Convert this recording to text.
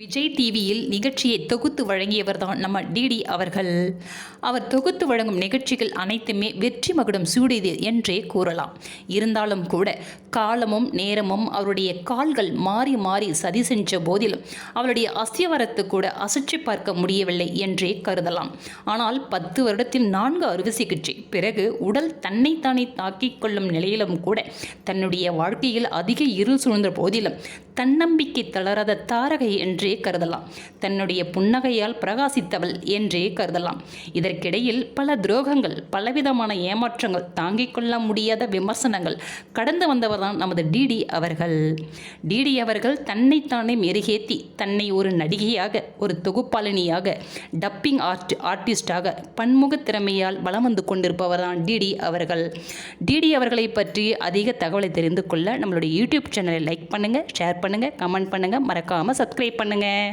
விஜய் டிவியில் நிகழ்ச்சியை தொகுத்து வழங்கியவர் தான் நம்ம டிடி அவர்கள். அவர் தொகுத்து வழங்கும் நிகழ்ச்சிகள் அனைத்துமே வெற்றி மகுடம் சூடியது என்றே கூறலாம். இருந்தாலும் கூட காலமும் நேரமும் அவருடைய கால்கள் மாறி மாறி சதி செஞ்ச போதிலும் அவருடைய அஸ்தியவரத்து கூட அசற்றி பார்க்க முடியவில்லை என்றே கருதலாம். ஆனால் பத்து வருடத்தில் நான்கு அறுவை சிகிச்சை பிறகு உடல் தன்னைத்தானே தாக்கிக் கொள்ளும் நிலையிலும் கூட தன்னுடைய வாழ்க்கையில் அதிக இருள் சூழ்ந்த போதிலும் தன்னம்பிக்கை தளராத தாரகை என்று என்றே கருதலாம். தன்னுடைய புன்னகையால் பிரகாசித்தவள் என்றே கருதலாம். இதற்கிடையில் பல துரோகங்கள் பலவிதமான ஏமாற்றங்கள் தாங்கிக் கொள்ள முடியாத விமர்சனங்கள் கடந்து வந்தவர்தான் நமது டிடி அவர்கள். டிடி அவர்கள் தன்னைத்தானே மெருகேத்தி தன்னை ஒரு நடிகையாக ஒரு தொகுப்பாளினியாக டப்பிங் ஆர்ட் ஆர்டிஸ்டாக பன்முக திறமையால் வளம் வந்து கொண்டிருப்பவர் தான் டிடி அவர்கள். டிடி அவர்களை பற்றி அதிக தகவலை தெரிந்து கொள்ள நம்மளுடைய யூடியூப் சேனலை லைக் பண்ணுங்கள் ஷேர் பண்ணுங்கள் கமெண்ட் பண்ணுங்கள் மறக்காமல் சப்ஸ்கிரைப் பண்ணுங்கள் பண்ணுங்கள்